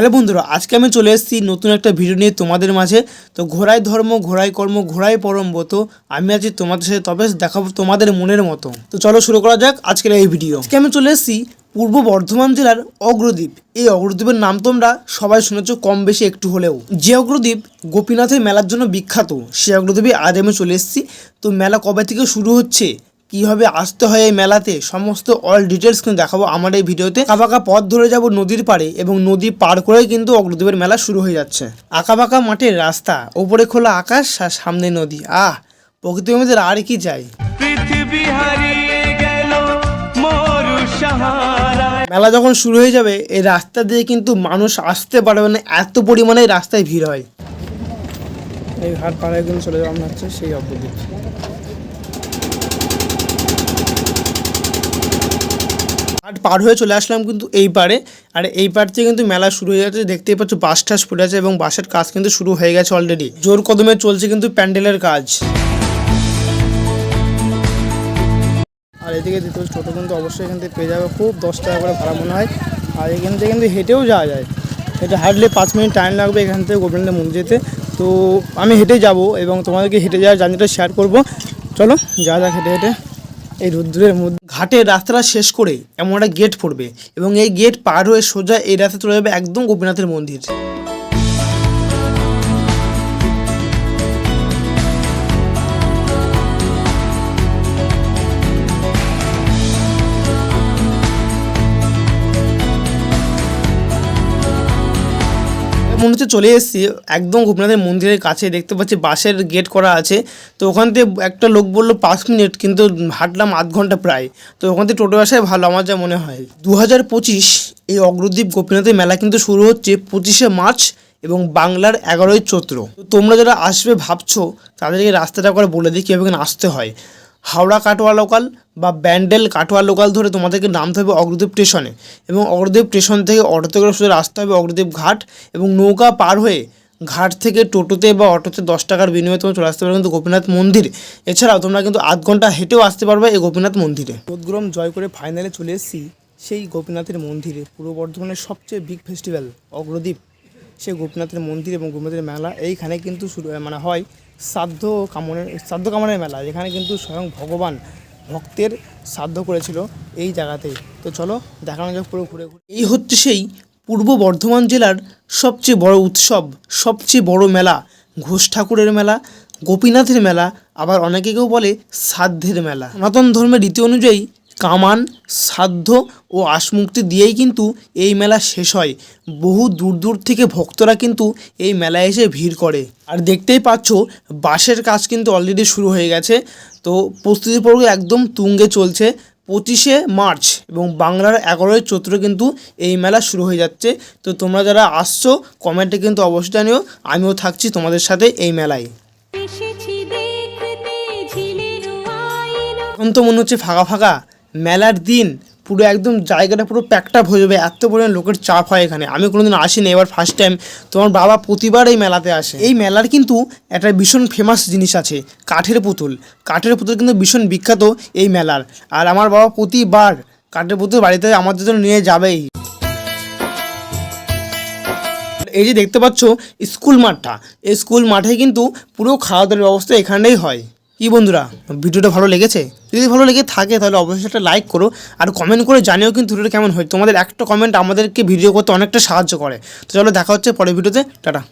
Hello বন্ধুরা, আজকে আমি চলে এসেছি নতুন একটা ভিডিও নিয়ে তোমাদের মাঝে। তো ঘোড়ায় ধর্ম, ঘোড়ায় কর্ম, ঘোড়ায় পরমব্রত আমি আছি তোমাদের সাথে, তবে দেখাবো তোমাদের মনের মতো। তো চলো শুরু করা যাক আজকের এই ভিডিও আজকে আমি চলে এসেছি পূর্ব বর্ধমান জেলার অগ্রদ্বীপ। এই অগ্রদ্বীপের নাম তোমরা সবাই শুনেছো কম বেশি একটু হলেও। যে অগ্রদ্বীপ গোপীনাথের মেলার জন্য বিখ্যাত, সেই অগ্রদ্বীপে আজ আমি চলে এসেছি। তো মেলা কবে থেকে শুরু হচ্ছে? কীভাবে আসতে হয় এই মেলাতে সমস্ত অল ডিটেলস কিন্তু দেখাবো আমার এই ভিডিওতে। আঁকাবাঁকা পথ ধরে যাব নদীর পাড়ে এবং নদী পার করেই কিন্তু অগ্রদ্বীপের মেলা শুরু হয়ে যাচ্ছে। আঁকাবাঁকা মাঠের রাস্তা ওপরে খোলা আকাশ আর সামনে নদী। আহ প্রকৃতির মধ্যে আর কি চাই? পৃথিবী হারিয়ে গেল মরু মেলা যখন শুরু হয়ে যাবে এই রাস্তা দিয়ে কিন্তু মানুষ আসতে পারবে না এত পরিমাণে এই রাস্তায় ভিড় হয়। এই ঘাট পাড়ায় কিন্তু চলে যাওয়া হচ্ছে সেই অগ্রদ্বীপ। ঘাট পার হয়ে চলে আসলাম কিন্তু এই পারে আর এই পার থেকে কিন্তু মেলা শুরু হয়ে যাচ্ছে, দেখতেই পাচ্ছ বাস টাস পড়ে আছে এবং বাসের কাজ কিন্তু শুরু হয়ে গেছে অলরেডি জোর কদমে চলছে কিন্তু প্যান্ডেলের কাজ। আর এদিকে দ্বিতীয় টোটো কিন্তু অবশ্যই এখান থেকে পেয়ে যাবে, খুব দশ টাকা করে ভাড়া মনে হয়। আর এখান থেকে কিন্তু হেঁটেও যাওয়া যায়। এটা হাঁটলে পাঁচ মিনিট টাইম লাগবে এখান থেকে গোবিন্দ মন্দির যেতে। তো আমি হেঁটে যাব এবং তোমাদেরকে হেঁটে যাওয়ার জার্নিটা শেয়ার করব। চলো যা যাক হেঁটে হেঁটে। এই রোদ্দুরের মধ্যে ঘাটের রাস্তাটা শেষ করে এমন একটা গেট পড়বে এবং এই গেট পার হয়ে সোজা এই রাস্তা চলে যাবে একদম গোপীনাথের মন্দির। মনে হচ্ছে চলে এসেছি। একদম গোপীনাথের মন্দিরের কাছে, দেখতে পাচ্ছি বাসের গেট করা আছে। তো ওখান থেকে একটা লোক বলল, পাঁচ মিনিট, কিন্তু হাঁটলাম আধ ঘণ্টা প্রায়। তো ওখান থেকে টোটো আসায় ভালো, আমার যা মনে হয়। দু হাজার পঁচিশ এই অগ্রদ্বীপ গোপীনাথের মেলা কিন্তু শুরু হচ্ছে পঁচিশে মার্চ এবং বাংলার এগারোই চৈত্র। তো তোমরা যারা আসবে, ভাবছ তাদেরকে রাস্তাটা করে বলে দিই কীভাবে আসতে হয়। হাওড়া কাটোয়া লোকাল বা ব্যান্ডেল কাটোয়া লোকাল ধরে তোমাদেরকে নামতে হবে অগ্রদ্বীপ স্টেশনে এবং অগ্রদ্বীপ স্টেশন থেকে অটোতে করে সোজা আসতে হবে অগ্রদ্বীপ ঘাট এবং নৌকা পার হয়ে ঘাট থেকে টোটোতে বা অটোতে দশ টাকার বিনিময়ে তোমরা চলে আসতে পারবে কিন্তু গোপীনাথ মন্দির। এছাড়াও তোমরা কিন্তু আধ ঘণ্টা হেঁটেও আসতে পারবে এই গোপীনাথ মন্দিরে। রোদগ্রম জয় করে ফাইনালে চলে এসেছি সেই গোপীনাথের মন্দিরে। পূর্ব বর্ধমানের সবচেয়ে বিগ ফেস্টিভ্যাল অগ্রদ্বীপ সেই গোপীনাথের মন্দির এবং গোপীনাথের মেলা, এইখানে কিন্তু শুরু মানে হয় শ্রাদ্ধ কামনের শ্রাদ্ধ কামনের মেলা, যেখানে কিন্তু স্বয়ং ভগবান ভক্তের শ্রাদ্ধ করেছিল এই জায়গাতেই। তো চলো, দেখানো যাক পুরো ঘুরে ঘুরে। এই হচ্ছে সেই পূর্ব বর্ধমান জেলার সবচেয়ে বড় উৎসব, সবচেয়ে বড় মেলা, ঘোষ ঠাকুরের মেলা, গোপীনাথের মেলা, আবার অনেকে কেউ বলে শ্রাদ্ধের মেলা। সনাতন ধর্মের রীতি অনুযায়ী কামান সাধ্য ও আশমুক্তি দিয়েই কিন্তু এই মেলা শেষ হয়। বহু দূর দূর থেকে ভক্তরা কিন্তু এই মেলায় এসে ভিড় করে। আর দেখতেই পাচ্ছ বাসের কাজ কিন্তু অলরেডি শুরু হয়ে গেছে। তো প্রস্তুতি পর্ব একদম তুঙ্গে চলছে। পঁচিশে মার্চ এবং বাংলার এগারোই চৈত্র কিন্তু এই মেলা শুরু হয়ে যাচ্ছে। তো তোমরা যারা আসছো কমেন্টে কিন্তু অবশ্যই জানিও। আমিও থাকছি তোমাদের সাথে এই মেলায়। এখন তো মনে হচ্ছে ফাঁকা ফাঁকা। মেলার দিন পুরো একদম জায়গাটা পুরো প্যাকটাপ হয়ে যাবে, এত পরিমাণ লোকের চাপ হয় এখানে। আমি কোনোদিন আসিনি, এবার ফার্স্ট টাইম তোমার বাবা প্রতিবার এই মেলাতে আসে। এই মেলার কিন্তু একটা ভীষণ ফেমাস জিনিস আছে, কাঠের পুতুল। কাঠের পুতুল কিন্তু ভীষণ বিখ্যাত এই মেলার। আর আমার বাবা প্রতিবার কাঠের পুতুল বাড়িতে আমাদের জন্য নিয়ে যাবেই। এই যে দেখতে পাচ্ছ, স্কুল মাঠটা। এই স্কুল মাঠে কিন্তু পুরো খাওয়া দাওয়ার ব্যবস্থা এখানেই হয়। কি বন্ধুরা, ভিডিওটা ভালো লেগেছে? যদি ভালো লেগে থাকে তাহলে অবশ্যই একটা লাইক করো আর কমেন্ট করে জানিও কিন্তু ভিডিওটা কেমন হয়। তোমাদের একটা কমেন্ট আমাদেরকে ভিডিও করতে অনেকটা সাহায্য করে। তো চলো দেখা হচ্ছে পরের ভিডিওতে। টাটা।